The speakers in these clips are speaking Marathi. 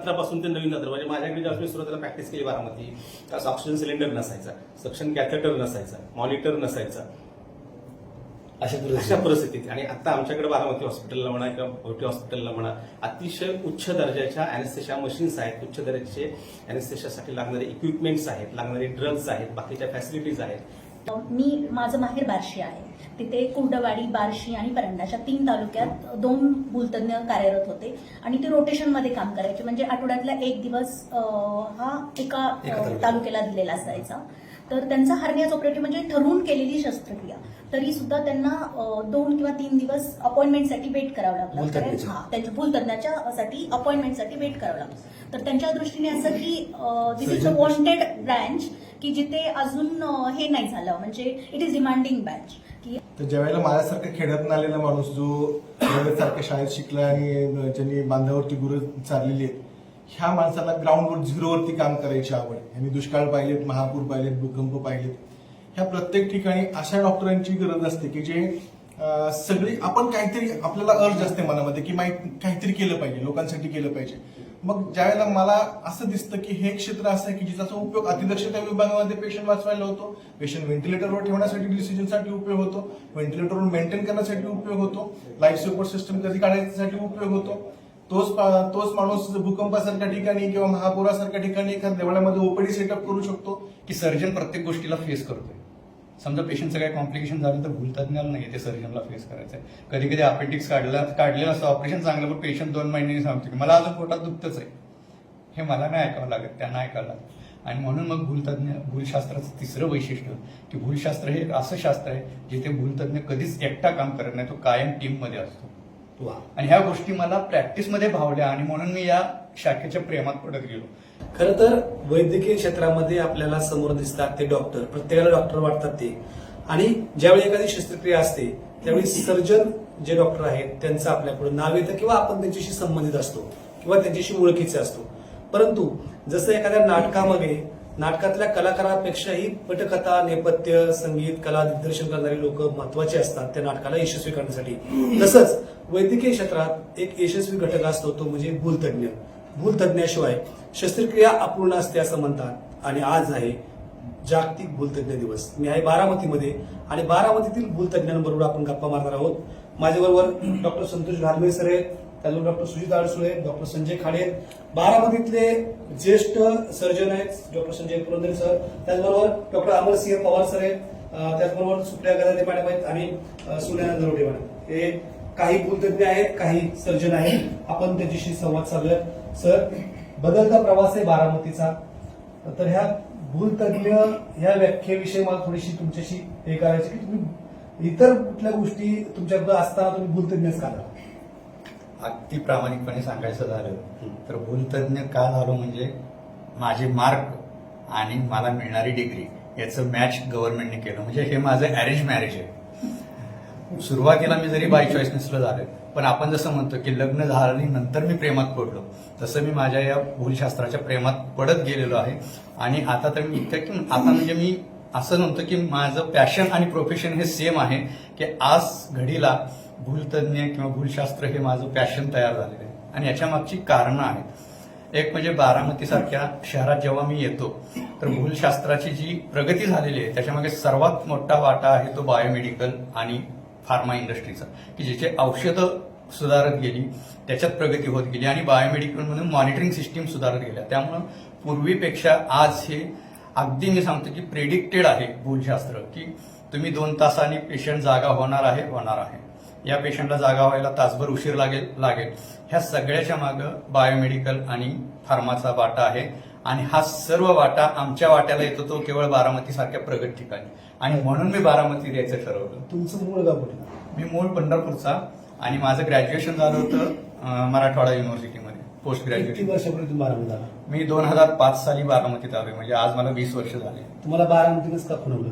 तंत्रापासून ते नवीन तंत्र म्हणजे माझ्याकडे ज्यावेळेस मी सुरुवातीला प्रॅक्टिस केली बारामती त्यास ऑक्सिजन सिलेंडर नसायचा सक्शन कॅथेटर नसायचा मॉनिटर नसायचा. अशा अशा परिस्थितीत. परिस्थितीत आणि आता आमच्याकडे बारामती हॉस्पिटलला म्हणा किंवा भोवटी हॉस्पिटलला म्हणा अतिशय उच्च दर्जाच्या अॅनेस्थेशा मशीन्स आहेत. उच्च दर्जाचे अॅनेस्थेशासाठी लागणारे इक्विपमेंट्स आहेत लागणारे ड्रग्ज आहेत बाकीच्या फॅसिलिटीज आहेत. मी माझं माहेर बार्शी आहे. तिथे कुर्डवाडी बार्शी आणि परंडा अशा तीन तालुक्यात दोन भूलतज्ञ कार्यरत होते आणि ते रोटेशनमध्ये काम करायचे. म्हणजे आठवड्यातला एक दिवस हा एका. तालुक्याला दिलेला असायचा. तर त्यांचा हर्नियाच ऑपरेशन म्हणजे ठरवून केलेली शस्त्रक्रिया. तरी सुद्धा त्यांना दोन किंवा तीन दिवस अपॉइंटमेंटसाठी वेट करावं लागलं. हा त्यांच्या भूलतज्ञाच्या साठी अपॉइंटमेंटसाठी वेट करावं लागलं. तर त्यांच्या दृष्टीने असं की this is a wanted branch की जिथे अजून हे नाही झालं. म्हणजे इट इज डिमांडिंग ब्रँच की तर ज्यावेळेला माझ्यासारखा खेड्यातून आलेला माणूस जो सारख्या शाळेत शिकला आणि ज्यांनी बांधावरती गुरं चाललेली आहेत ह्या माणसाला ग्राउंडवर झिरोवरती काम करायची आवड आहे. यांनी दुष्काळ पाहिलेत महापूर पाहिलेत भूकंप पाहिलेत ह्या प्रत्येक ठिकाणी अशा डॉक्टरांची गरज असते की जे सगळी आपण काहीतरी आपल्याला अर्ज असते मनामध्ये की माहीत काहीतरी केलं पाहिजे लोकांसाठी केलं पाहिजे मग ज्यावेळेला मला असं दिसतं की हे क्षेत्र असं आहे की ज्याचा उपयोग अतिदक्षता विभागामध्ये पेशंट वाचवायला होतो पेशंट व्हेंटिलेटरवर ठेवण्यासाठी डिसिजनसाठी उपयोग होतो व्हेंटिलेटरवर मेंटेन करण्यासाठी उपयोग होतो लाईफ सपोर्ट सिस्टम कधी काढण्यासाठी उपयोग होतो तोच पा- तोच माणूस भूकंपासारख्या ठिकाणी किंवा महापुरासारख्या ठिकाणी एखाद्या देवळामध्ये ओपीडी सेटअप करू शकतो की सर्जन प्रत्येक गोष्टीला फेस करतोय? समजा पेशंटचं काही कॉम्प्लिकेशन झालं तर भूलतज्ञाला नाही ते सर्जनला फेस करायचं आहे कधी कधी अपेंडिक्स काढला काढलेलं असतं. ऑपरेशन चांगलं पण पेशंट दोन महिन्यांनी सांगतो की मला अजून पोटात दुखतच आहे. हे मला नाही ऐकावं लागत त्यांना ऐकावं लागत. आणि म्हणून मग भूलतज्ञ भूलशास्त्राचं तिसरं वैशिष्ट्य की भूलशास्त्र हे एक असं शास्त्र आहे जिथे भूलतज्ञ कधीच एकटा काम करत नाही तो कायम टीममध्ये असतो. वा आणि ह्या गोष्टी मला प्रॅक्टिसमध्ये भावल्या आणि म्हणून मी या शाखेच्या प्रेमात पडत गेलो. खरं तर वैद्यकीय क्षेत्रामध्ये आपल्याला समोर दिसतात ते डॉक्टर प्रत्येकाला डॉक्टर वाटतात ते. आणि ज्यावेळी एखादी शस्त्रक्रिया असते त्यावेळी सर्जन जे डॉक्टर आहेत त्यांचं आपल्याकडून नाव येतं किंवा आपण त्यांच्याशी संबंधित असतो किंवा त्यांच्याशी ओळखीचे असतो. परंतु जसं एखाद्या नाटकामध्ये नाटकातल्या कलाकारापेक्षाही पटकथा नेपथ्य संगीत कला दिग्दर्शन करणारी लोक महत्त्वाचे असतात. त्या नाटकाला यशस्वी करण्यासाठी. तसंच वैद्यकीय क्षेत्रात एक यशस्वी घटक असतो तो म्हणजे भूलतज्ञ भूलतज्ञाशिवाय शस्त्रक्रिया अपूर्ण असते असं म्हणतात. आणि आज आहे जागतिक भूलतज्ञ दिवस. मी आहे बारामतीमध्ये आणि बारामतीतील भूलतज्ञांबरोबर आपण गप्पा मारणार आहोत. माझ्याबरोबर डॉक्टर संतोष घालमे सर आहेत. त्यातून डॉक्टर सुजित आडसुळे डॉक्टर संजय खाडे बारामतीतले ज्येष्ठ सर्जन आहेत डॉक्टर संजय पुरंदरे सर. त्याचबरोबर डॉक्टर अमरसिंह पवार सर आहेत. त्याचबरोबर सुप्रिया गदादे मॅडम आहेत आणि अं, सुनयना मॅडम. हे काही भूलतज्ञ आहेत काही सर्जन आहेत. आपण त्यांच्याशी संवाद साधूया सर बदलता प्रवास आहे बारामतीचा. तर ह्या भूलतज्ञ ह्या व्याख्येविषयी मला थोडीशी तुमच्याशी हे करायची की तुम्ही इतर कुठल्या गोष्टी तुमच्याकडे असताना तुम्ही भूलतज्ञच काढा अगदी प्रामाणिकपणे सांगायचं झालं तर भूलतज्ञ का झालो म्हणजे माझे मार्क आणि मला मिळणारी डिग्री याचं मॅच गव्हर्नमेंटने केलं. म्हणजे हे माझं अरेंज मॅरेज आहे. सुरुवातीला मी जरी बाय चॉईस नसलं झालं पण आपण जसं म्हणतो की लग्न झाल्यानंतर मी प्रेमात पडलो. तसं मी माझ्या या भूलशास्त्राच्या प्रेमात पडत गेलेलो आहे. आणि आता तर मी इतकं की आता म्हणजे मी असं नव्हतं की माझं पॅशन आणि प्रोफेशन हे सेम आहे की आज घडीला भूलतज्ञ किंवा भूलशास्त्र हे माझं पॅशन तयार झालेलं आहे. आणि याच्या मागची कारणं आहेत. एक म्हणजे बारामतीसारख्या शहरात जेव्हा मी येतो तर भूलशास्त्राची जी प्रगती झालेली आहे त्याच्यामागे सर्वात मोठा वाटा आहे तो बायोमेडिकल आणि फार्मा इंडस्ट्रीचा की जिचे औषधं सुधारत गेली त्याच्यात प्रगती होत गेली आणि बायोमेडिकल म्हणून मॉनिटरिंग सिस्टीम सुधारत गेल्या. त्यामुळं पूर्वीपेक्षा आज हे अगदी मी सांगतो की प्रेडिक्टेड आहे भूलशास्त्र की तुम्ही दोन तासांनी पेशंट जागा होणार आहे होणार आहे. या पेशंटला जागा व्हायला तासभर उशीर लागेल लागेल. ह्या सगळ्याच्या मागं बायोमेडिकल आणि फार्माचा वाटा आहे. आणि हा सर्व वाटा आमच्या वाट्याला येतो तो केवळ बारामती सारख्या प्रगत ठिकाणी. आणि म्हणून मी बारामती द्यायचं ठरवलं. तुमचं मूळ गाव कुठलं? मी मूळ पंढरपूरचा. आणि माझं ग्रॅज्युएशन झालं होतं मराठवाडा युनिव्हर्सिटीमध्ये पोस्ट ग्रॅज्युएशन. मी दोन हजार पाच साली बारामतीत आलोय म्हणजे आज मला वीस वर्ष झाले. तुम्हाला बारामतीनंच का खुणवलं?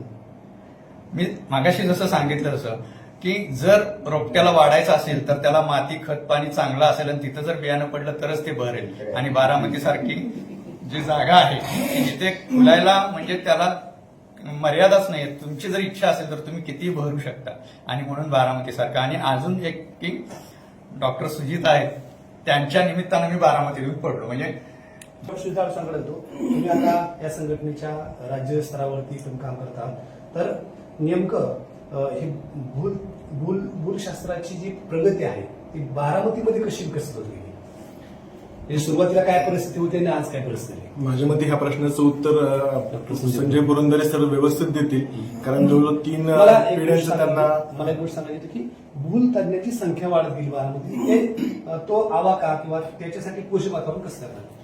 मी मागाशी जसं सांगितलं तसं की जर रोपट्याला वाढायचं असेल तर त्याला माती खत पाणी चांगलं असेल आणि तिथं जर बियाणं पडलं तरच ते भरेल आणि बारामती सारखी जी जागा आहे जिथे फुलायला म्हणजे त्याला मर्यादाच नाही तुमची जर इच्छा असेल तर तुम्ही कितीही भरू शकता. आणि म्हणून बारामती सारखं. आणि अजून एक की डॉक्टर सुजित आहेत त्यांच्या निमित्तानं मी बारामतीत पडलो. म्हणजे सुधार सांगत होतो तुम्ही आता या संघटनेच्या राज्य स्तरावरती तुम्ही काम करता तर नेमकं हे भूल भूल भूलशास्त्राची जी प्रगती आहे ती बारामतीमध्ये कशी विकसित होत गेली? म्हणजे सुरुवातीला काय परिस्थिती होती आणि आज काय परिस्थिती आहे? माझ्या मते ह्या प्रश्नाचं उत्तर संजय पुरंदरे सर व्यवस्थित देतील. कारण जवळजवळ तीन अ, मला एक गोष्ट पिढ्यांचं त्यांना सांगायची- मला एक गोष्ट सांगायची होती की भूल तज्ञाची संख्या वाढत गेली बारामती ते आवाका किंवा त्याच्यासाठी पोषक वातावरण कसं करणार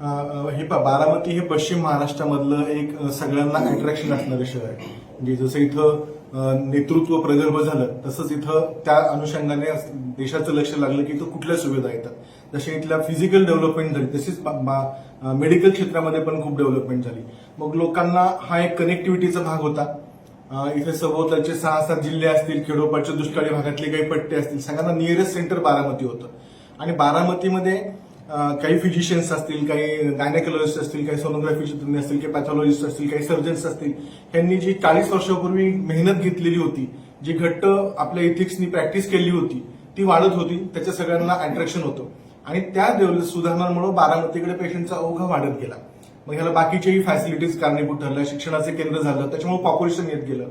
हे पहा, बारामती हे पश्चिम महाराष्ट्रामधलं एक सगळ्यांना अट्रॅक्शन असणारं शहर आहे. म्हणजे जसं इथं नेतृत्व प्रगल्भ झालं तसंच इथं त्या अनुषंगाने देशाचं लक्ष लागलं की इथं कुठल्या सुविधा येतात. जसे इथल्या फिजिकल डेव्हलपमेंट झाली तशीच मेडिकल क्षेत्रामध्ये पण खूप डेव्हलपमेंट झाली. मग लोकांना हा एक कनेक्टिव्हिटीचा भाग होता. इथे सभोवतालचे सहा सात जिल्हे असतील खेडोपाडच्या दुष्काळी भागातले काही पट्टे असतील सगळ्यांना नियरेस्ट सेंटर बारामती होतं. आणि बारामतीमध्ये काही फिजिशियन्स असतील काही गायनेकॉलॉजिस्ट असतील काही सोनोग्राफीचे तज्ञ असतील काही पॅथॉलॉजिस्ट असतील काही सर्जन्स असतील यांनी जी चाळीस वर्षापूर्वी मेहनत घेतलेली होती जी घट्ट आपल्या इथिक्सनी प्रॅक्टिस केली होती ती वाढत होती त्याच्या सगळ्यांना अट्रॅक्शन होतं. आणि त्या डेव्हलप सुधारणांमुळे बारामतीकडे पेशंटचा ओघ वाढत गेला. मग ह्याला बाकीच्याही फॅसिलिटीज कारणीभूत ठरल्या शिक्षणाचे केंद्र झालं त्याच्यामुळे पॉप्युलेशन येत गेलं.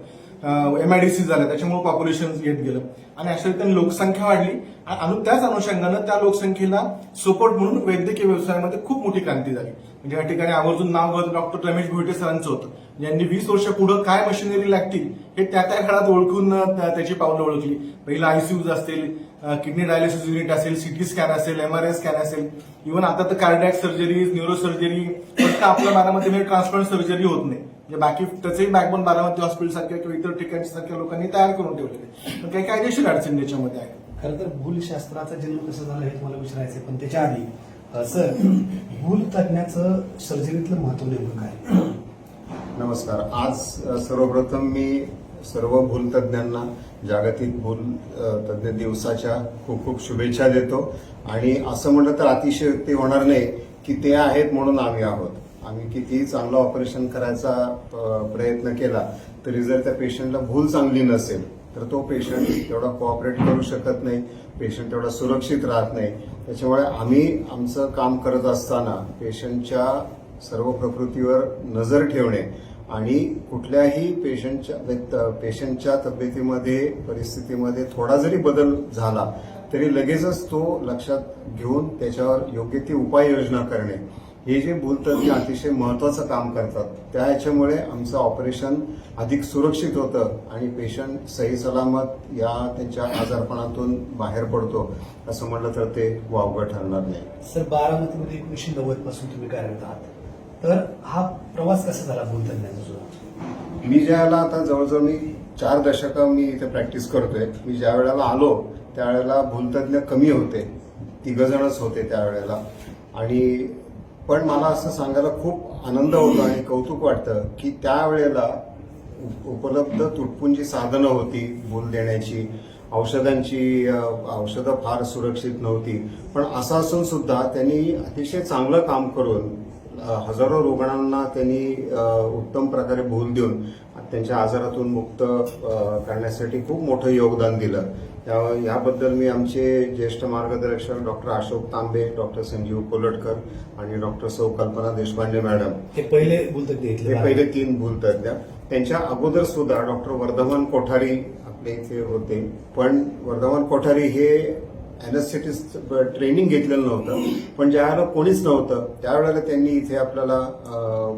एम आय डी सी झालं त्याच्यामुळे पॉप्युलेशन येत गेलं. आणि अशा रीतीने लोकसंख्या वाढली. आणि त्याच अनुषंगानं त्या लोकसंख्येला सपोर्ट म्हणून वैद्यकीय व्यवसायामध्ये खूप मोठी क्रांती झाली. म्हणजे या ठिकाणी आवर्जून नाव डॉक्टर रमेश भोईटे सरांचं होतं. ज्यांनी वीस वर्ष पुढे काय मशिनरी लागतील हे त्या त्या काळात ओळखून त्याची पावलं ओळखली. पहिला आयसीयूज असतील किडनी डायलिसिस युनिट असेल सिटी स्कॅन असेल एमआरआय स्कॅन असेल. इव्हन आता तर कार्डियक सर्जरी न्यूरो सर्जरी फक्त आपल्या बारामतीमध्ये ट्रान्सप्लांट सर्जरी होत नाही. म्हणजे बाकी त्याचंही बॅकबोन बारामती हॉस्पिटल सारख्या किंवा इतर ठिकाणच्या सारख्या लोकांनी तयार करून ठेवलेले पण काही कायदेशीर अडचणी त्याच्यामध्ये आहे खरं तर भूलशास्त्राचा जन्म कसा झाला हे तुम्हाला विचारायचं पण त्याच्या आधी सर भूल तज्ञाचं सर्जरीतलं महत्त्व नेमकं काय? नमस्कार. आज सर्वप्रथम मी सर्व भूल तज्ञांना जागतिक भूल अ, तज्ञ दिवसाच्या खूप खूप शुभेच्छा देतो. आणि असं म्हणलं तर अतिशयोक्ती होणार नाही की ते आहेत म्हणून आम्ही आहोत. आम्ही कितीही चांगलं ऑपरेशन करायचा प्रयत्न केला तरी जर त्या पेशंटला भूल चांगली नसेल तर तो पेशंट तेवढा कोऑपरेट करू शकत नाही पेशंट तेवढा सुरक्षित राहत नाही. त्याच्यामुळे आम्ही आमचं काम करत असताना पेशंटच्या सर्व प्रकृतीवर नजर ठेवणे आणि कुठल्याही पेशंटच्या व्यक्त- पेशंटच्या तब्येतीमध्ये परिस्थितीमध्ये थोडा जरी बदल झाला तरी लगेचच तो लक्षात घेऊन त्याच्यावर योग्य ती उपाययोजना करणे. हे जे भूलतज्ञ अतिशय महत्वाचं काम करतात. त्या ह्याच्यामुळे आमचं ऑपरेशन अधिक सुरक्षित होतं आणि पेशंट सही सलामत या त्यांच्या आजारपणातून बाहेर पडतो असं म्हटलं तर ते वावगं ठरणार नाही. सर बारामतीमध्ये एकोणीसशे नव्वदपासून तुम्ही कार्यरत आहात. तर हा प्रवास कसा झाला भूल तज्ञाचा सुद्धा मी ज्यावेळेला आता जवळजवळ मी चार दशकं मी इथे प्रॅक्टिस करतोय. मी ज्या वेळेला आलो त्यावेळेला भूलतज्ञ कमी होते. तिघ जणच होते त्यावेळेला. आणि पण मला असं सांगायला खूप आनंद होतो आणि कौतुक वाटतं की त्यावेळेला उप- उपलब्ध तुटपुंजी साधनं होती भूल देण्याची. औषधांची औषधं फार सुरक्षित नव्हती. पण असं असून सुद्धा त्यांनी अतिशय चांगलं काम करून हजारो रुग्णांना त्यांनी उत्तम प्रकारे भूल देऊन त्यांच्या आजारातून मुक्त करण्यासाठी खूप मोठं योगदान दिलं. त्या- याबद्दल मी आमचे ज्येष्ठ मार्गदर्शक डॉक्टर अशोक तांबे डॉक्टर संजीव कोलटकर आणि डॉक्टर सौ कल्पना देशपांडे मॅडम. हे पहिले हे पहिले तीन भूलतज्ञ त्यांच्या अगोदर सुद्धा डॉक्टर वर्धमान कोठारी आपले इथे होते. पण वर्धमान कोठारी हे अॅनेस्थेटिस्ट ट्रेनिंग घेतलेलं नव्हतं. पण ज्यावेळेला कोणीच नव्हतं त्यावेळेला त्यांनी इथे आपल्याला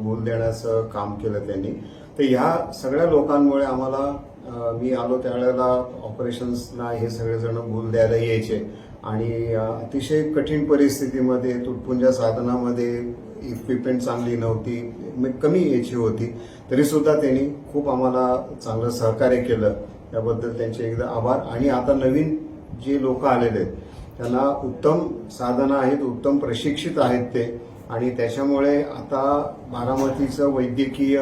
भूल देण्याचं काम केलं त्यांनी. तर ह्या सगळ्या लोकांमुळे आम्हाला मी आलो त्यावेळेला ऑपरेशन्सला हे सगळेजण भूल द्यायला यायचे. आणि अतिशय कठीण परिस्थितीमध्ये तुटपुंजा साधनामध्ये इक्विपमेंट चांगली नव्हती कमी याची होती. तरीसुद्धा त्यांनी खूप आम्हाला चांगलं सहकार्य केलं. त्याबद्दल त्यांचे एकदा आभार. आणि आता नवीन जे लोक आलेले आहेत त्यांना उत्तम साधनं आहेत उत्तम प्रशिक्षित आहेत ते. आणि त्याच्यामुळे आता बारामतीचं वैद्यकीय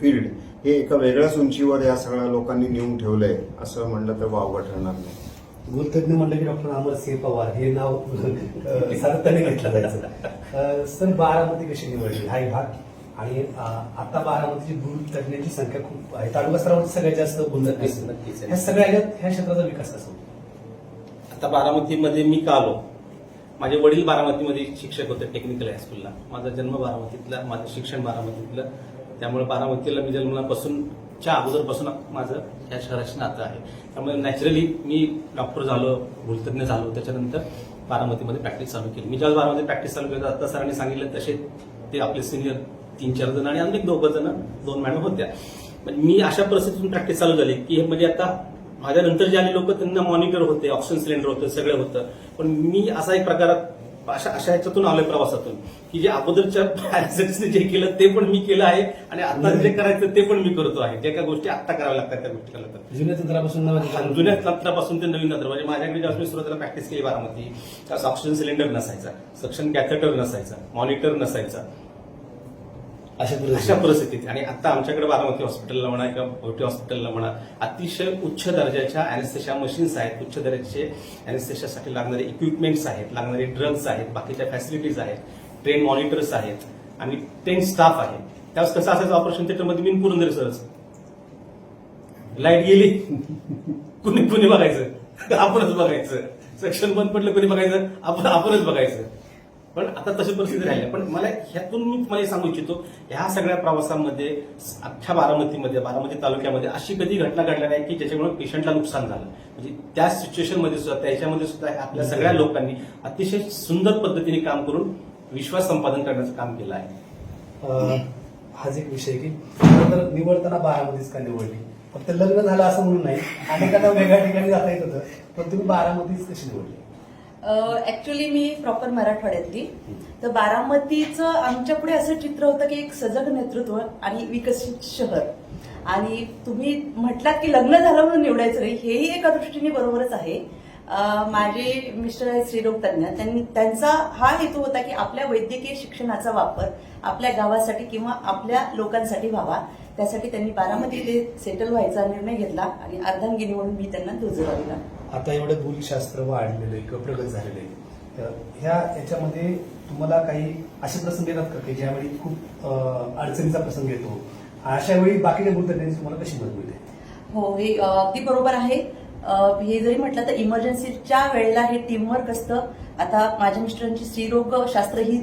फील्ड हे एका वेगळ्याच उंचीवर या सगळ्या लोकांनी नेऊन ठेवलंय असं म्हणलं तर वावगं ठरणार नाही. भूलतज्ञ म्हणलं की डॉक्टर अमरसिंह पवार हे नाव सातत्याने घेतलं जायचं. सर बारामती कशी निवडली? हा विभाग आणि अं, आता बारामतीची भूल तज्ञांची संख्या खूप आहे. तालुका स्तरावरती सगळ्यात जास्त भूल तज्ञ नक्कीच. ह्या सगळ्या ह्या क्षेत्राचा विकास कसा होतो? आता बारामतीमध्ये मी का आलो? माझे वडील बारामतीमध्ये शिक्षक होते टेक्निकल हायस्कूलला माझा जन्म बारामतीतला माझं शिक्षण बारामतीतलं. त्यामुळे बारामतीला मी जन्मल्यापासून च्या अगोदरपासून माझं या शहराशी नातं आहे. त्यामुळे नॅचरली मी डॉक्टर झालो भूलतज्ञ झालो. त्याच्यानंतर बारामतीमध्ये प्रॅक्टिस चालू केली. मी ज्यावेळेस बारामती प्रॅक्टिस चालू केली आता सरांनी सांगितलं तसे ते आपले सिनियर तीन चार जण आणि अनेक दोघं जण दोन मॅडम होत्या. पण मी अशा परिस्थितीतून प्रॅक्टिस चालू झाली की हे म्हणजे आता माझ्यानंतर जे आले लोक त्यांना मॉनिटर होते ऑक्सिजन सिलेंडर होतं सगळं होतं. पण मी असा एक प्रकारात अशा अशा ह्याच्यातून आलोय प्रवासातून. की जे अगोदरच्या पॅरेंट्सने जे केलं ते पण मी केलं आहे आणि आता जे करायचं ते पण मी करतो आहे. जे काही गोष्टी आता कराव्या लागतात त्या गोष्टी तर जुन्या तंत्रापासून जुन्या तंत्रापासून ते नवीन तंत्र. म्हणजे माझ्याकडे ज्यावेळेस मी सुरुवातीला प्रॅक्टिस केली बारामती ऑक्सिजन सिलेंडर नसायचा सक्शन कॅथेटर नसायचा मॉनिटर नसायचा. अशा अशा परिस्थितीत. आणि आता आमच्याकडे बारामती हॉस्पिटलला म्हणा किंवा भोवटी हॉस्पिटलला म्हणा अतिशय उच्च दर्जाच्या अॅनेस्थेशा मशीन्स आहेत. उच्च दर्जाचे अॅनेस्थेशासाठी लागणारे इक्विपमेंट्स आहेत लागणारे ड्रग्स आहेत बाकीच्या फॅसिलिटीज आहेत ट्रेन मॉनिटर्स आहेत आणि ट्रेन स्टाफ आहे त्यावेळेस कसं असायचं ऑपरेशन थिएटरमध्ये मी पुरंदर सरच लाइट गेली. कुणी कुणी बघायचं? आपणच बघायचं. सेक्शन बंद पडलं कुणी बघायचं? आपण आपणच बघायचं. पण आता तशी परिस्थिती राहिली. पण मला ह्यातून मी तुम्हाला सांगू इच्छितो ह्या सगळ्या प्रवासामध्ये अख्ख्या बारामतीमध्ये बारामती तालुक्यामध्ये अशी कधी घटना घडल्या नाही की ज्याच्यामुळे पेशंटला नुकसान झालं? म्हणजे त्या सिच्युएशनमध्ये सुद्धा त्याच्यामध्ये सुद्धा आपल्या सगळ्या लोकांनी अतिशय सुंदर पद्धतीने काम करून विश्वास संपादन करण्याचं काम केलं आहे. हाच एक विषय की तर निवडताना बारामतीच का निवडली? फक्त लग्न झालं असं म्हणून नाही. अनेकांना वेगळ्या ठिकाणी जाता येत होतं पण तुम्ही बारामतीच कशी निवडली? ऍक्च्युली मी प्रॉपर मराठवाड्यातली. तर बारामतीचं आमच्या पुढे असं चित्र होतं की एक सजग नेतृत्व आणि विकसित शहर. आणि तुम्ही म्हटलात की लग्न झालं म्हणून निवडायचं नाही हेही एका दृष्टीने बरोबरच आहे. माझे मिस्टर आहेत स्त्रीरोग तज्ञ त्यांचा हा हेतू होता की आपल्या वैद्यकीय शिक्षणाचा वापर आपल्या गावासाठी किंवा आपल्या लोकांसाठी व्हावा. त्यासाठी त्यांनी बारामतीत सेटल व्हायचा निर्णय घेतला आणि अर्धांगिनी म्हणून मी त्यांना दुजोरा दिला आता एवढं भूलशास्त्र वाढलेलं आहे किंवा प्रगत झालेलं आहे तर ह्या याच्यामध्ये तुम्हाला काही असे प्रसंग येतात का की ज्यावेळी खूप अडचणीचा प्रसंग येतो? अशा वेळी बाकीच्या भूलतज्ञांची तुम्हाला कशी मदत मिळते? हो हे अगदी बरोबर आहे. हे जरी म्हटलं तर इमर्जन्सीच्या वेळेला हे टीमवर्क असतं. आता माझ्या मिस्टरांची स्त्रीरोग शास्त्र ही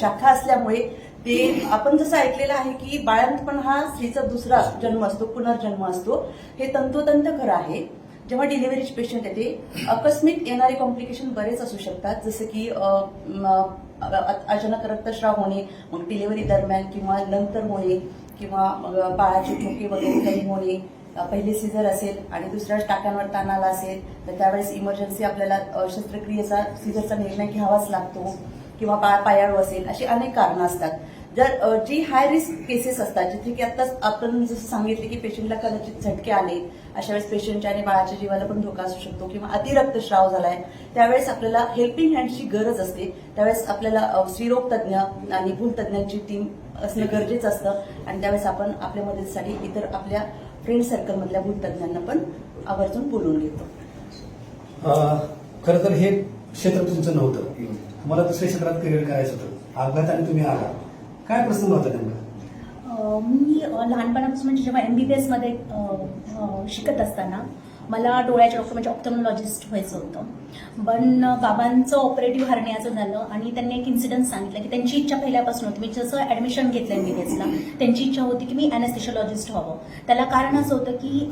शाखा असल्यामुळे ते आपण जसं ऐकलेलं आहे की बाळंतपण हा स्त्रीचा दुसरा जन्म असतो पुनर्जन्म असतो. हे तंतोतंत खरं आहे. जेव्हा डिलिव्हरीज पेशंट येते आकस्मिक येणारे कॉम्प्लिकेशन बरेच असू शकतात. जसं की अचानक रक्तस्राव होणे मग डिलिव्हरी दरम्यान किंवा नंतर होणे किंवा बाळाची ठोके वगैरे काही होणे पहिले सीझर असेल आणि दुसऱ्या टाक्यांवर ताण आला असेल तर त्यावेळेस इमर्जन्सी आपल्याला शस्त्रक्रियेचा सीझरचा निर्णय घ्यावाच लागतो. किंवा बाळ पायाळू असेल अशी अनेक कारणं असतात. जर जी हाय रिस्क केसेस असतात जिथे की आता आपण जसं सांगितले की पेशंटला कदाचित झटके आले अशा वेळेस पेशंटच्या आणि बाळाच्या जीवाला पण धोका असू शकतो किंवा अतिरक्तस्राव झालाय त्यावेळेस आपल्याला हेल्पिंग हँडची गरज असते. त्यावेळेस आपल्याला स्त्रीरोग तज्ज्ञ आणि भूलतज्ञांची टीम असणं गरजेचं असतं आणि त्यावेळेस आपण आपल्या मदतीसाठी इतर आपल्या फ्रेंड सर्कलमधल्या भूलतज्ञांना पण आवर्जून बोलून घेतो. खर खरं तर हे क्षेत्र तुमचं नव्हतं. मला दुसऱ्या क्षेत्रात करिअर करायचं होतं. अपघाताने तुम्ही आला. काय प्रसंग होता त्यांना? मी लहानपणापासून म्हणजे जेव्हा एम बी बी एसमध्ये शिकत असताना मला डोळ्याच्या डॉक्टर म्हणजे ऑप्टॉमॉलॉजिस्ट व्हायचं होतं. पण बाबांचं ऑपरेटिव्ह हरण्याचं झालं आणि त्यांनी एक इन्सिडन्स सांगितलं की त्यांची इच्छा पहिल्यापासून होती. मी जसं ॲडमिशन घेतलं बी बी एसला त्यांची इच्छा होती की मी अॅनेस्थेशॉलॉजिस्ट व्हावं. त्याला कारण असं होतं की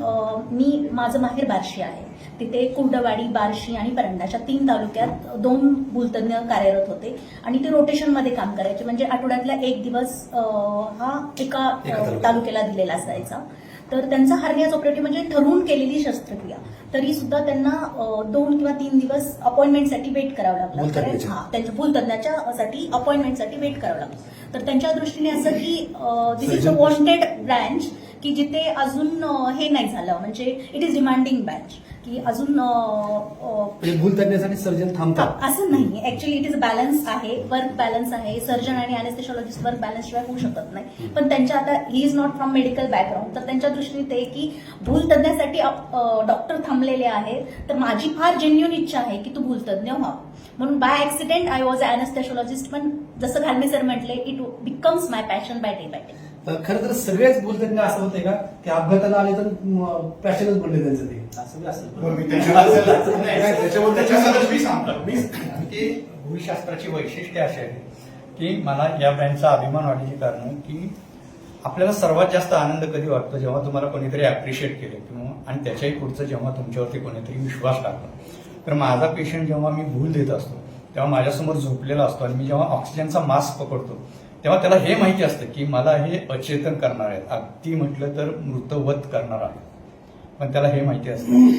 मी माझं माहेर बारशी आहे. तिथे कुर्डवाडी बार्शी आणि परंडा अशा तीन तालुक्यात दोन भूलतज्ञ कार्यरत होते. आणि ते रोटेशनमध्ये काम करायचे. म्हणजे आठवड्यातला एक दिवस हा एका. तालुक्याला. दिलेला असायचा. तर त्यांचा हार्नियाच ऑपरेटिव्ह म्हणजे ठरवून केलेली शस्त्रक्रिया. तरी सुद्धा त्यांना दोन किंवा तीन दिवस अपॉइंटमेंटसाठी वेट करावं लागलं. कारण. हा, त्यांच्या भूलतज्ञाच्या साठी अपॉइंटमेंटसाठी वेट करावं लागतं तर त्यांच्या दृष्टीने असं की this is a wanted branch की जिथे अजून हे नाही झालं. म्हणजे इट इज डिमांडिंग ब्रँच की अजून म्हणजे भूलतज्ञासाठी सर्जन थांबतात. असं नाही. ऍक्च्युली इट इज बॅलन्स आहे वर्क बॅलन्स आहे. सर्जन आणि अनेस्थेशॉलॉजिस्ट वर्क बॅलन्स शिवाय होऊ शकत नाही. पण त्यांच्या आता he is not from medical background तर त्यांच्या दृष्टीने ते की भूलतज्ञासाठी डॉक्टर थांबलेले आहेत तर माझी फार जेन्युन इच्छा आहे की तू भूलतज्ञ व्हा. म्हणून by accident I was anaesthesiologist पण जसं घालमे सर म्हटले it becomes my passion by day by day तर खरं तर सगळेच भूलतज्ञ असं होते का? की अपघाताला आले तर पॅशनच बनले त्यांचं ते. असं भूलशास्त्राची वैशिष्ट्ये अशी आहेत की मला या ब्रँडचा अभिमान वाटायची कारण की आपल्याला सर्वात जास्त आनंद कधी वाटतो जेव्हा तुम्हाला कोणीतरी अप्रिशिएट केलं किंवा आणि त्याच्याही पुढचं जेव्हा तुमच्यावरती कोणीतरी विश्वास टाकतो. तर माझा पेशंट जेव्हा मी भूल देत असतो तेव्हा माझ्यासमोर झोपलेला असतो आणि मी जेव्हा ऑक्सिजनचा मास्क पकडतो तेव्हा त्याला हे माहिती असतं की मला हे अचेतन करणार आहेत. अगदी म्हटलं तर मृतवत करणार आहे. पण त्याला हे माहिती असतं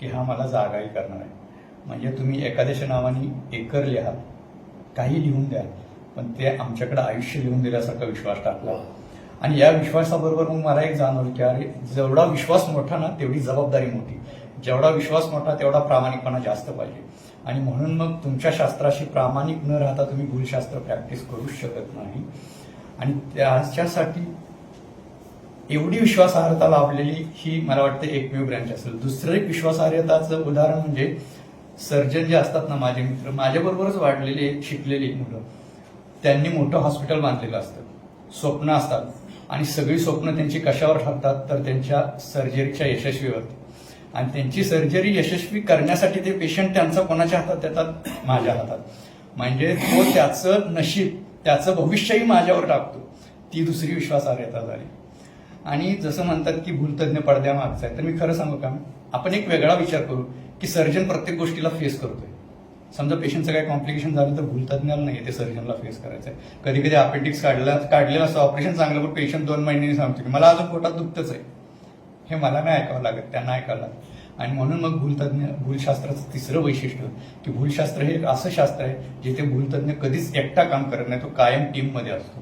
की हा मला जागाही करणार आहे. म्हणजे तुम्ही एखाद्याच्या नावाने एकर लिहा काही लिहून द्या पण ते आमच्याकडे आयुष्य लिहून दिल्यासारखा विश्वास टाकला. आणि या विश्वासाबरोबर मग मला एक जाणवलं की अरे जेवढा विश्वास मोठा ना तेवढी जबाबदारी मोठी. जेवढा विश्वास मोठा तेवढा प्रामाणिकपणा जास्त पाहिजे. आणि म्हणून मग तुमच्या शास्त्राशी प्रामाणिक न राहता तुम्ही भूलशास्त्र प्रॅक्टिस करूच शकत नाही. आणि त्याच्यासाठी एवढी विश्वासार्हता लाभलेली ही मला वाटतं एकमेव ब्रँच असेल. दुसरं एक विश्वासार्हताचं उदाहरण म्हणजे सर्जन जे असतात ना माझे मित्र माझ्याबरोबरच वाढलेले शिकलेली मुलं त्यांनी मोठं हॉस्पिटल बांधलेलं असतं. स्वप्न असतात. आणि सगळी स्वप्न त्यांची कशावर ठरतात? तर त्यांच्या सर्जरीच्या यशस्वीवरती आणि त्यांची सर्जरी यशस्वी करण्यासाठी ते पेशंट त्यांचा कोणाच्या हातात देतात माझ्या हातात. म्हणजे तो त्याचं नशीब त्याचं भविष्यही माझ्यावर टाकतो. ती दुसरी विश्वासार्हता झाली. आणि जसं म्हणतात की भूलतज्ञ पडद्यामागचा आहे. तर मी खरं सांगू का? आपण एक वेगळा विचार करू की सर्जन प्रत्येक गोष्टीला फेस करतोय. समजा पेशंटचं काही कॉम्प्लिकेशन झालं तर भूलतज्ञाला नाही ते सर्जनला फेस करायचं आहे कधी कधी अपेंडिक्स काढला काढलेलं असतं. ऑपरेशन चांगलं पण पेशंट दोन महिन्यांनी सांगतो की मला अजून पोटात दुखतच आहे. हे मला नाही ऐकावं लागत त्यांना ऐकावं लागत. आणि म्हणून मग भूलतज्ञ भूलशास्त्राचं तिसरं वैशिष्ट्य की भूलशास्त्र हे एक असं शास्त्र आहे जिथे भूलतज्ञ कधीच एकटा काम करत नाही तो कायम टीममध्ये असतो.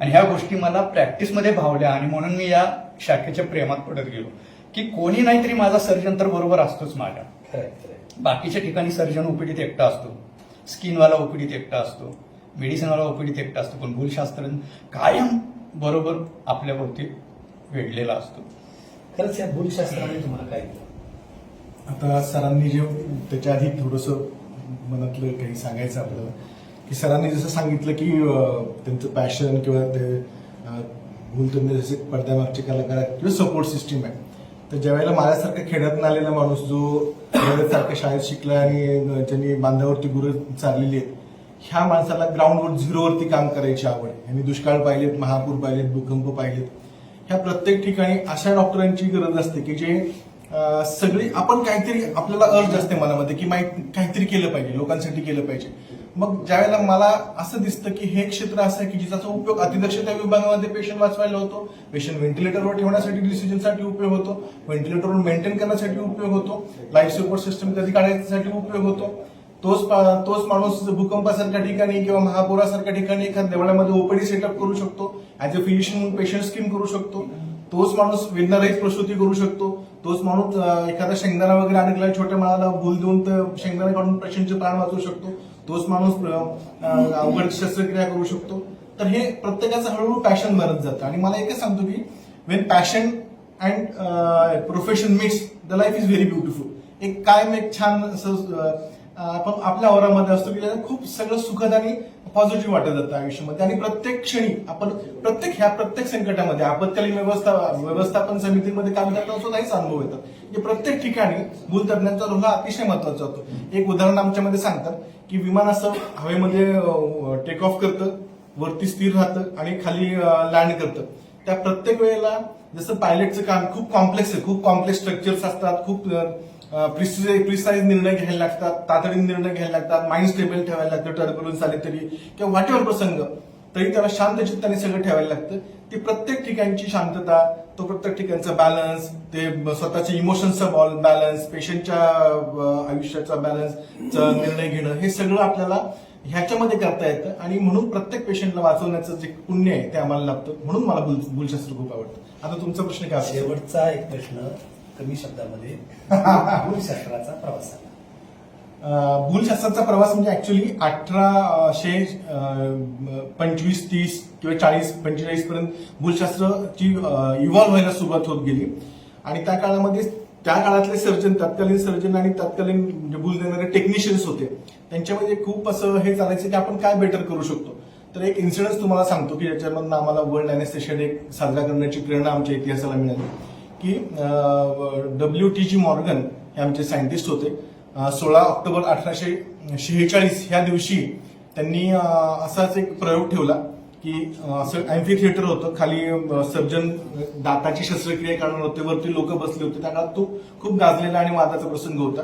आणि ह्या गोष्टी मला प्रॅक्टिसमध्ये भावल्या आणि म्हणून मी या शाखेच्या प्रेमात पडत गेलो की कोणी नाही तरी माझा सर्जन तर बरोबर असतोच माझ्या. बाकीच्या ठिकाणी सर्जन ओपीडीत एकटा असतो. स्किनवाला ओपीडीत एकटा असतो. मेडिसिनवाला ओपीडीत एकटा असतो. पण भूलशास्त्र कायम बरोबर आपल्याभोवती वेढलेला असतो. खरंच या भूलशास्त्राने तुम्हाला काय दिलं आता सरांनी जे त्याच्या आधी थोडस मनातलं काही सांगायचं आपल्याला की सरांनी जसं सांगितलं की त्यांचं पॅशन किंवा ते अं, भूलतज्ञ जसे पडद्यामागचे कलाकार आहेत किंवा सपोर्ट सिस्टीम आहे. तर ज्यावेळेला माझ्यासारखा खेड्यातून आलेला माणूस जो सारख्या शाळेत शिकला आणि ज्यांनी बांधावरती गुरं चाललेली आहेत ह्या माणसाला ग्राउंडवर झिरोवरती काम करायची आवड आहे. यांनी दुष्काळ पाहिलेत महापूर पाहिलेत भूकंप पाहिलेत. ह्या प्रत्येक ठिकाणी अशा डॉक्टरांची गरज असते की जे सगळी आपण काहीतरी आपल्याला अर्ज असते मनामध्ये की माहीत काहीतरी केलं पाहिजे लोकांसाठी केलं पाहिजे. मग ज्यावेळेला मला असं दिसतं की हे क्षेत्र असं आहे की ज्याचा उपयोग अतिदक्षता विभागामध्ये पेशंट वाचवायला होतो पेशंट व्हेंटिलेटरवर ठेवण्यासाठी डिसिजनसाठी उपयोग होतो व्हेंटिलेटरवर मेंटेन करण्यासाठी उपयोग होतो लाईफ सपोर्ट सिस्टम कधी काढण्यासाठी उपयोग होतो तोच पा- तोच माणूस भूकंपासारख्या ठिकाणी किंवा महापुरासारख्या ठिकाणी एखाद्या देवळामध्ये ओपीडी सेटअप करू शकतो as a physician patient scheme करू शकतो. तोच माणूस वेदनारहित प्रसूती करू शकतो. तोच माणूस एखादा शेंगदाणा वगैरे अडकला छोट्या माळाला भूल देऊन तर शेंगदाणा काढून पेशंटचे प्राण वाचवू शकतो. तोच माणूस अवघड शस्त्रक्रिया करू शकतो. तर हे प्रत्येकाचं हळूहळू पॅशन बनत जातं. आणि मला एकच सांगतो की when passion and profession mix the life is very beautiful एक कायम एक छान असं आपण आपल्या आवरामध्ये असतो की खूप सगळं सुखद आणि पॉझिटिव्ह वाटत जातं आयुष्यामध्ये. आणि प्रत्येक क्षणी आपण प्रत्येक ह्या प्रत्येक संकटामध्ये आपत्कालीन व्यवस्था व्यवस्थापन समितीमध्ये काम करताना सुद्धा हेच अनुभव येतात. की प्रत्येक ठिकाणी भूलतज्ञांचा रोल हा अतिशय महत्त्वाचा होतो एक उदाहरण आमच्यामध्ये सांगतात की विमान असं हवेमध्ये टेक ऑफ करतं वरती स्थिर राहतं आणि खाली लँड करतं. त्या प्रत्येक वेळेला जसं पायलटचं काम खूप कॉम्प्लेक्स आहे खूप कॉम्प्लेक्स स्ट्रक्चर्स असतात खूप प्रिसाईज निर्णय घ्यायला लागतात तातडीने निर्णय घ्यायला लागतात माइंड स्टेबल ठेवायला लागतं टर्ब्युलन्स आले तरी किंवा वाटेवर प्रसंग तरी त्याला शांत चित्ताने सगळं ठेवायला लागतं. ती प्रत्येक ठिकाणची शांतता तो प्रत्येक ठिकाणचा बॅलन्स ते स्वतःचे इमोशन्सचा बॉल बॅलन्स पेशंटच्या आयुष्याचा बॅलन्स निर्णय घेणं हे सगळं आपल्याला ह्याच्यामध्ये करता येतं. आणि म्हणून प्रत्येक पेशंटला वाचवण्याचं जे पुण्य आहे ते आम्हाला लागतं म्हणून मला भूल भूलशास्त्र खूप आवडतं. आता तुमचा प्रश्न काय असेल? शेवटचा एक प्रश्न. कमी शब्दामध्ये भूलशास्त्राचा प्रवास झाला भूलशास्त्राचा प्रवास म्हणजे ऍक्च्युली अठराशे पंचवीस तीस किंवा चाळीस पंचेचाळीस पर्यंत भूलशास्त्राची इव्हॉल्व्ह व्हायला सुरुवात होत गेली. आणि त्या काळामध्ये त्या काळातले सर्जन तत्कालीन सर्जन आणि तत्कालीन म्हणजे भूल देणारे टेक्निशियन्स होते. त्यांच्यामध्ये खूप असं हे चालायचं की आपण काय बेटर करू शकतो. तर एक इन्सिडन्स तुम्हाला सांगतो की ज्याच्यामधून आम्हाला वर्ल्ड अॅनेस्थेशिया एक साजरा करण्याची प्रेरणा आमच्या इतिहासाला मिळाली. की डब्ल्यू टी जी मॉर्गन हे आमचे सायंटिस्ट होते. सोळा ऑक्टोबर अठराशे शेहेचाळीस ह्या दिवशी त्यांनी असाच एक प्रयोग ठेवला की असं अँफी थिएटर होतं. खाली सर्जन दाताची शस्त्रक्रिया करणार होते. वरती लोक बसले होते. त्या काळात तो खूप गाजलेला आणि वादाचा प्रसंग होता.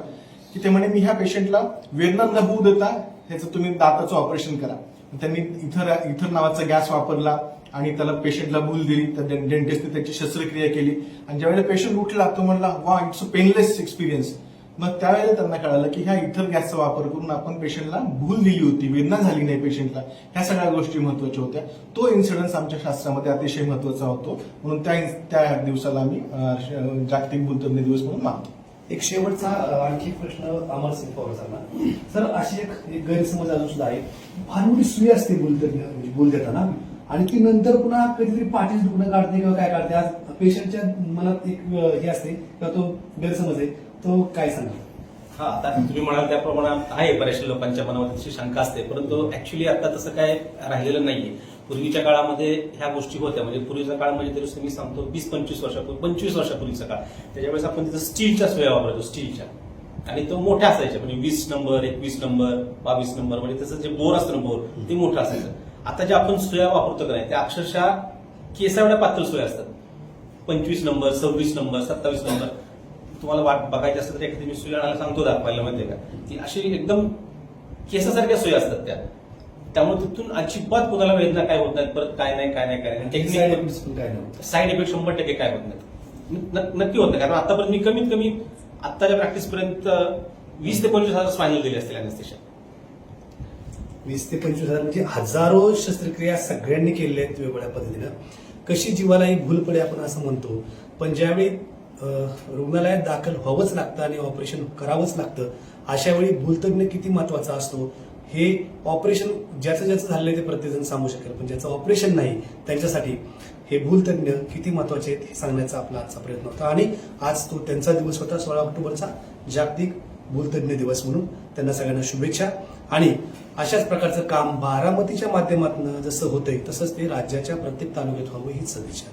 की ते म्हणे मी ह्या पेशंटला वेदना न होऊ देता. ह्याचं तुम्ही दाताचं ऑपरेशन करा. त्यांनी इथर इथर नावाचा गॅस वापरला आणि त्याला पेशंटला भूल दिली तर डेंटिस्टने त्याची शस्त्रक्रिया केली. आणि ज्यावेळेला पेशंट उठला तो म्हणला वा इट्स अ पेनलेस एक्सपिरियन्स मग त्यावेळेला त्यांना कळालं की ह्या इथर गॅसचा वापर करून आपण पेशंटला भूल दिली होती वेदना झाली नाही पेशंटला. ह्या सगळ्या गोष्टी महत्त्वाच्या होत्या. तो इन्सिडन्स आमच्या शास्त्रामध्ये अतिशय महत्त्वाचा होतो. म्हणून त्या त्या दिवसाला आम्ही जागतिक भूलतज्ञ दिवस म्हणून मानतो. एक शेवटचा आणखी एक प्रश्न अमर सिंग पवार सरांना सर अशी एक गैरसमज अजून सुद्धा आहे. फार मोठी सुई असते बोल म्हणजे बोल देताना. आणि ती नंतर पुन्हा कधीतरी पाठीच दुखणं काढते किंवा काय काढते. आज पेशंटच्या मनात एक हे असते किंवा तो गैरसमज आहे. तो काय सांगतो हा आता तुम्ही म्हणाल त्याप्रमाणे आहे बऱ्याचशा लोकांच्या मनामध्ये तशी शंका असते. परंतु ऍक्च्युली आता तसं काय राहिलेलं नाहीये. पूर्वीच्या काळामध्ये ह्या गोष्टी होत्या. म्हणजे पूर्वीचा काळ म्हणजे तरी मी सांगतो वीस पंचवीस वर्षापूर्वी पंचवीस वर्षापूर्वीचा काळ. त्याच्यावेळेस आपण तिथं स्टीलच्या सोया वापरायचो स्टीलच्या. आणि तो मोठ्या असायच्या. म्हणजे वीस नंबर एकवीस नंबर बावीस नंबर म्हणजे त्याचं जे बोर असतं ना बोर ते मोठं असायचं. आता जे आपण सोया वापरतो का नाही त्या अक्षरशः केसा एवढ्या पातळ सोया असतात. पंचवीस नंबर सव्वीस नंबर सत्तावीस नंबर. तुम्हाला वाट बघायची असेल तर एखादी मी सुई आणायला सांगतो दाखवायला माहितीये का? ती अशी एकदम केसासारख्या सोयी असतात त्या. त्यामुळे तिथून अजिबात कोणाला वेदना काय होत नाहीत परत काय नाही काय नाही काय नाही. टेक्निक साईड इफेक्ट शंभर टक्के काय होत नाहीत. नक्की होत नाही. कारण आतापर्यंत मी कमीत कमी आत्ताच्या प्रॅक्टिस पर्यंत वीस ते पंचवीस हजार स्पायनल दिले असतील अनेस्थेशन वीस ते पंचवीस हजार म्हणजे हजारो शस्त्रक्रिया सगळ्यांनी केलेल्या आहेत वेगवेगळ्या पद्धतीनं. कशी जीवाला एक भूल पडे आपण असं म्हणतो. पण ज्यावेळी रुग्णालयात दाखल व्हावंच लागतं आणि ऑपरेशन करावंच लागतं अशा वेळी भूलतज्ञ किती महत्त्वाचा असतो? हे ऑपरेशन ज्याचं ज्याचं झालेलं आहे ते प्रत्येकजण सांगू शकेल पण ज्याचं ऑपरेशन नाही त्यांच्यासाठी हे भूलतज्ञ किती महत्त्वाचे आहेत हे सांगण्याचा आपला आजचा प्रयत्न होता. आणि आज तो त्यांचा दिवस होता सोळा ऑक्टोबरचा जागतिक भूलतज्ञ दिवस म्हणून. त्यांना सगळ्यांना शुभेच्छा. आणि अशाच प्रकारचं काम बारामतीच्या माध्यमातून जसं होतंय तसंच ते राज्याच्या प्रत्येक तालुक्यात व्हावं हीच सदिच्छा.